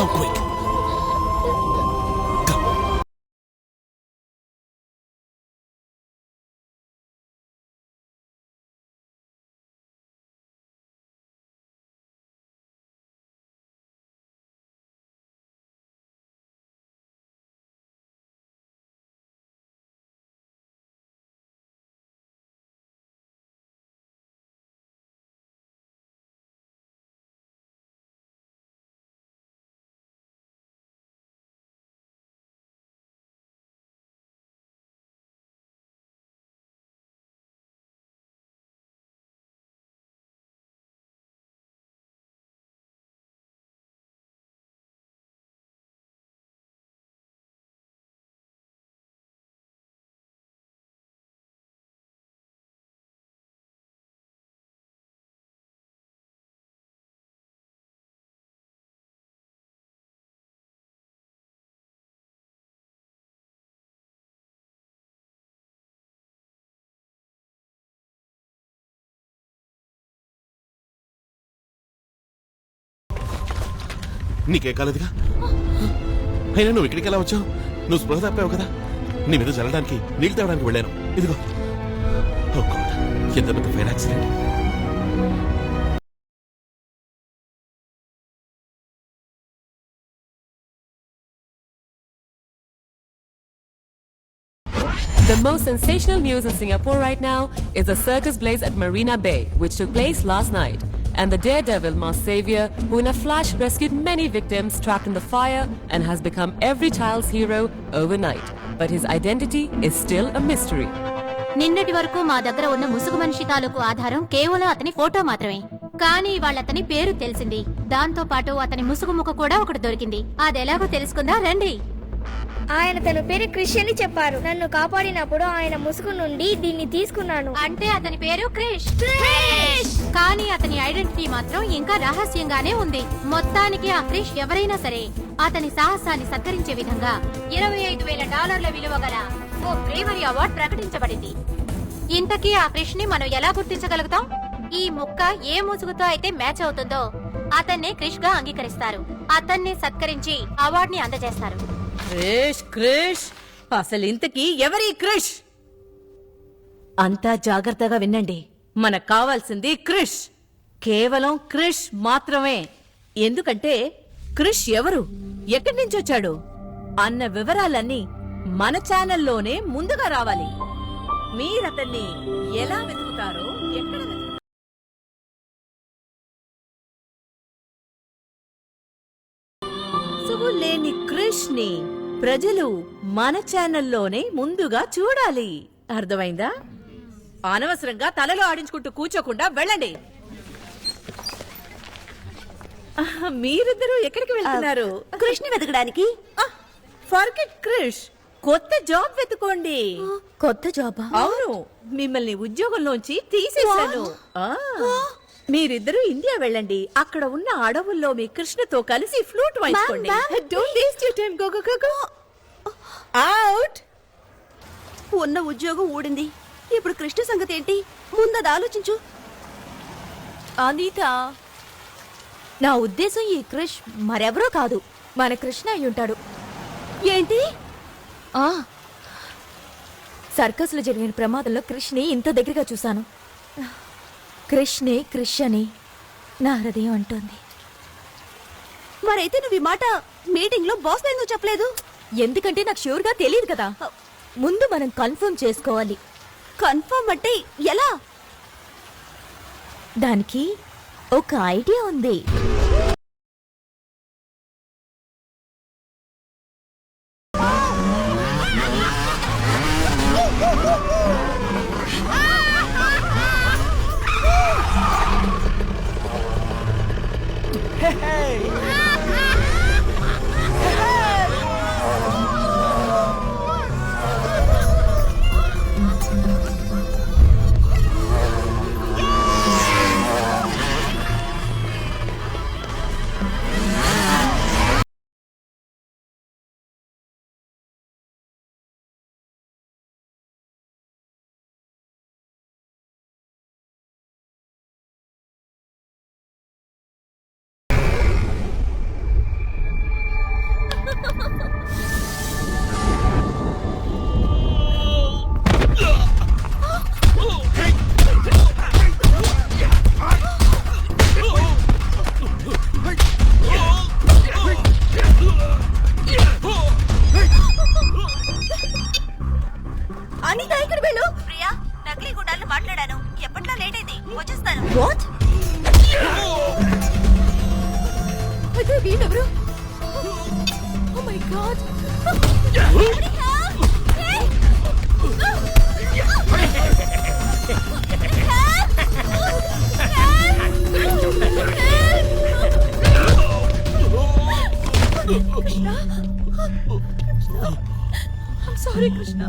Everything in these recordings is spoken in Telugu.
Come quick. నీకే కాలేదుగా అయినా నువ్వు ఇక్కడికి ఎలా వచ్చావు నువ్వు స్పృహ తప్పావు కదా నీ మీద చల్లడానికి నీళ్ళు తేవడానికి వెళ్ళాను ఇదిగో ఎంత పెద్ద fire accident The most sensational news in Singapore right now is the circus blaze at Marina Bay, which took place last night. And the daredevil masked savior, who in a flash rescued many victims trapped in the fire and has become every child's hero overnight. But his identity is still a mystery. నిన్నటి వరకు మా దగ్గర ఉన్న ముసుగు మనిషి తాలూకు ఆధారం కేవలం అతని ఫోటో మాత్రమే కానీ ఇవాళ అతని పేరు తెలిసింది దాంతో పాటు అతని ముసుగు ముఖ కూడా ఒకటి దొరికింది అదెలాగో తెలుసుకుందా రండి ఆయన తన పేరు క్రిష్ అని చెప్పారు. నన్ను కాపాడినప్పుడు ఆయన ముసుగు నుండి దీన్ని తీసుకున్నాను. అంటే అతని పేరు క్రిష్. కానీ అతని ఐడెంటిటీ మాత్రం ఇంకా రహస్యంగానే ఉంది. మొత్తానికి ఆ క్రిష్ ఎవరైనా సరే అతని సాహసాన్ని సత్కరించే విధంగా ఇరవై ఐదు వేల డాలర్ల విలువ గల ఓ బ్రేవరీ అవార్డు ప్రకటించబడింది. ఇంతకీ ఆ క్రిష్ని మనం ఎలా గుర్తించగలుగుతాం? ఈ ముక్క ఏ ముసుగుతో అయితే మ్యాచ్ అవుతుందో అతన్నే క్రిష్గా అంగీకరిస్తారు. అతన్ని సత్కరించి అవార్డుని అందజేస్తారు. క్రిష్ క్రిష్. అసలు ఇంతకీ ఎవరి క్రిష్? అంతా జాగ్రత్తగా వినండి. మనకు కావాల్సింది క్రిష్. కేవలం క్రిష్ మాత్రమే. ఎందుకంటే క్రిష్ ఎవరు? ఎక్కడి నుంచి వచ్చాడు? అన్న వివరాలన్నీ మన ఛానల్లోనే ముందుగా రావాలి. మీరతన్ని ఎలా వెతుకుతారో ఎక్కడ వెతుకుతారో లేని క్రిష్ని ప్రజలు మన ఛానల్లోనే ముందుగా చూడాలి. అర్థమైందా? అనవసరంగా తలలో ఆడించుకుంటూ కూర్చోకుండా వెళ్ళండి. మీరిద్దరూ ఎక్కడికి వెళ్తున్నారు? కృష్ణ వెతకడానికి. ఫర్గెట్ క్రిష్ కొత్త జాబ్ వెతుకోండి. కొత్త జాబా? అవును మిమ్మల్ని ఉద్యోగంలోంచి తీసేశాను. ఆ, మీరిద్దరూ ఇండియా వెళ్ళండి. అక్కడ ఉన్న అడవుల్లో మీ కృష్ణతో కలిసి flute వాయించుకోండి. Don't waste your time go go go go out ఉన్న ఉద్యోగం ఊడింది. ఇప్పుడు కృష్ణ సంగతి ఏంటి? ముందది ఆలోచించు. అనిత! నా ఉద్దేశం ఈ క్రిష్ మరెవరో కాదు. మన కృష్ణ అయి ఉంటాడు. ఏంటి? ఆ! సర్కస్లో జరిగిన ప్రమాదంలో క్రిష్ని ఇంత దగ్గరగా చూశాను. క్రిష్నే క్రిష్ అని నా హృదయం అంటోంది. మరైతే నువ్వు ఈ మాట మీటింగ్లో బాస్ ఎందుకు చెప్పలేదు? ఎందుకంటే నాకు షూర్గా తెలియదు కదా. ముందు మనం కన్ఫర్మ్ చేసుకోవాలి. కన్ఫర్మ్ అంటే ఎలా? దానికి ఒక ఐడియా ఉంది. Sorry Krishna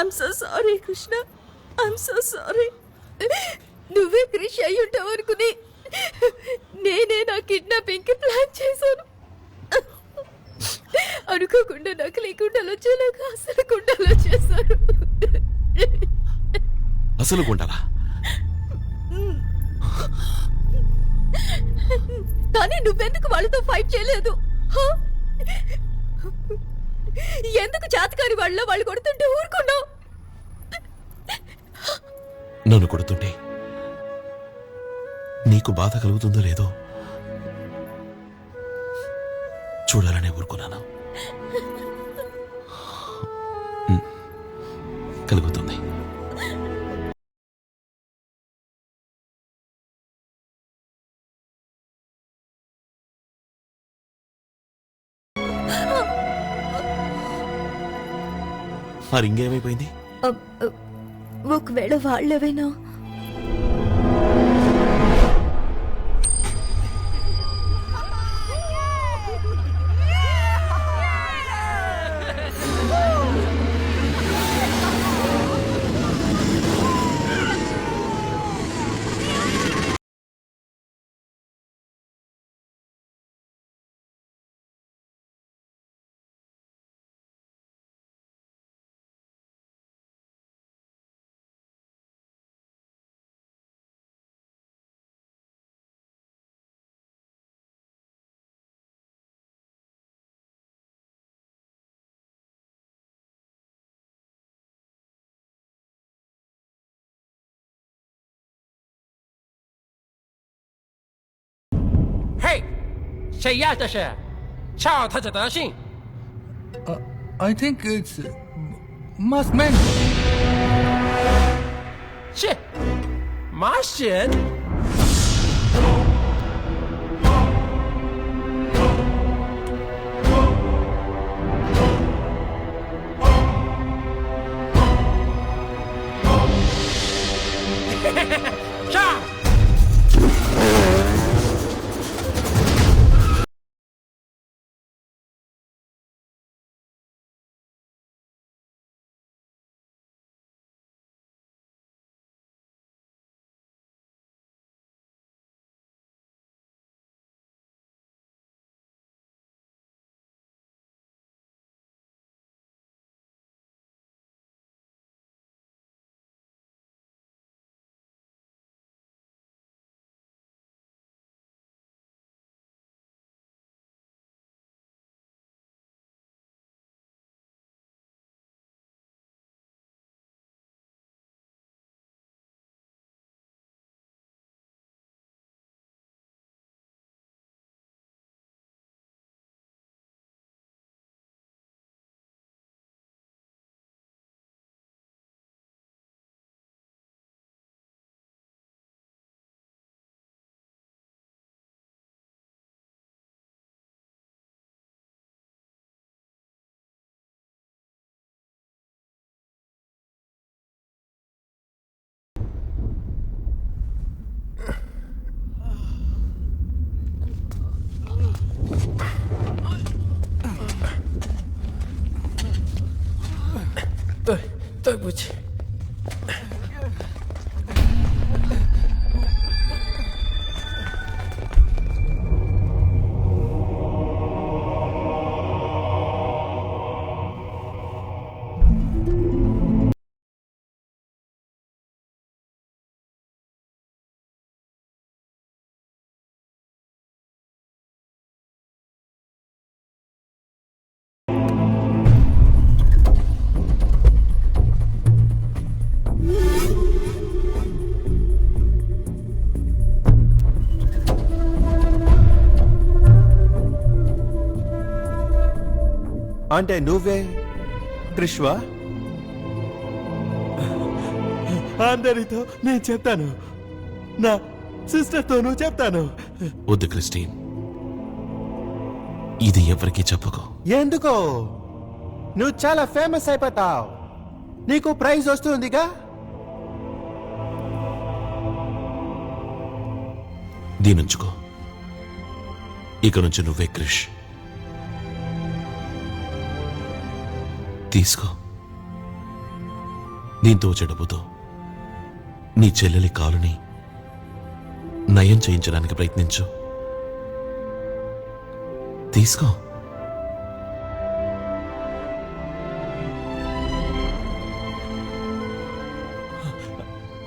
I'm so sorry Krishna I'm so sorry నువ్వే క్రిష్ అయి ఉంటావు అనుకుని నేనే నా కిడ్నాపింగ్కి ప్లాన్ చేశాను. అనుకోకుండా నాకు లేకుండా వచ్చేలాగా అసలు కుండలో చేశారు అసలు గుండాలా? కానీ నువ్వెందుకు వాళ్ళతో ఫైట్ చేయలేదు? ఎందుకు చేతకారి వాళ్ళ వాళ్ళు కొడుతుంటే ఊరుకున్నావు? నన్ను కొడుతుంటే నీకు బాధ కలుగుతుందో లేదో చూడాలనే ఊరుకున్నాను. కలుగుతుంది. ఆ రింగ్ ఏమైపోయింది? ఒకవేళ వాళ్ళేవైనా شيعتشه I think it's must man. Shit. My shit. так быть. అంటే నువ్వే? క్రిష్వా అందరితో నేను చెప్తాను. నా సిస్టర్తోనూ చెప్తాను. వద్దు క్రిస్టీన్. ఇది ఎవరికీ చెప్పకు. ఎందుకో? నువ్వు చాలా ఫేమస్ అయిపోతావు. నీకు ప్రైజ్ వస్తుందిగా? దీనుంచుకో. ఇక నుంచి నువ్వే క్రిష్. తీసుకో. వచ్చే డబ్బుతో నీ చెల్లెలి కాలుని నయం చేయించడానికి ప్రయత్నించు. తీసుకో.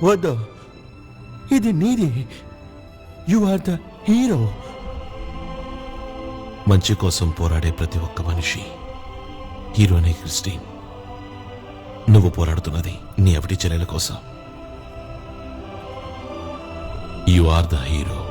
వద్దు. ఇది నీది. యు ఆర్ ద హీరో మంచి కోసం పోరాడే ప్రతి ఒక్క మనిషి హీరోనే క్రిస్టీన్ నువ్వు పోరాడుతున్నది నీ అవిటి చెల్లెల కోసం. You are the hero